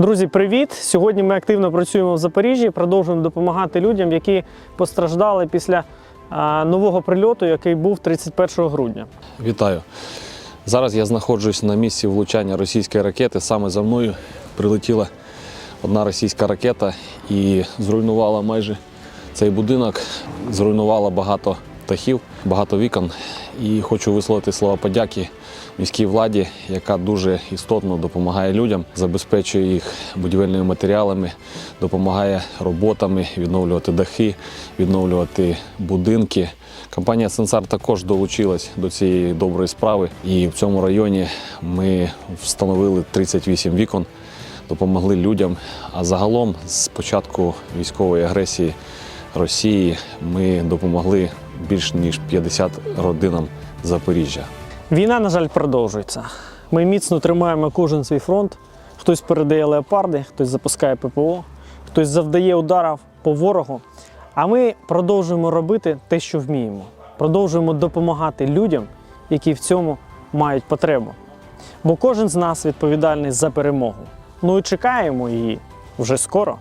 Друзі, привіт! Сьогодні ми активно працюємо в Запоріжжі, продовжуємо допомагати людям, які постраждали після нового прильоту, який був 31 грудня. Вітаю. Зараз я знаходжусь на місці влучання російської ракети. Саме за мною прилетіла одна російська ракета і зруйнувала майже цей будинок, зруйнувала багато дахів, багато вікон. І хочу висловити слова подяки міській владі, яка дуже істотно допомагає людям, забезпечує їх будівельними матеріалами, допомагає роботами відновлювати дахи, відновлювати будинки. Компанія Сенсар також долучилась до цієї доброї справи. І в цьому районі ми встановили 38 вікон, допомогли людям. А загалом, з початку військової агресії Росії, ми допомогли більш ніж 50 родинам Запоріжжя. Війна, на жаль, продовжується. Ми міцно тримаємо кожен свій фронт. Хтось передає леопарди, хтось запускає ППО, хтось завдає ударів по ворогу. А ми продовжуємо робити те, що вміємо. Продовжуємо допомагати людям, які в цьому мають потребу. Бо кожен з нас відповідальний за перемогу. Ну і чекаємо її вже скоро.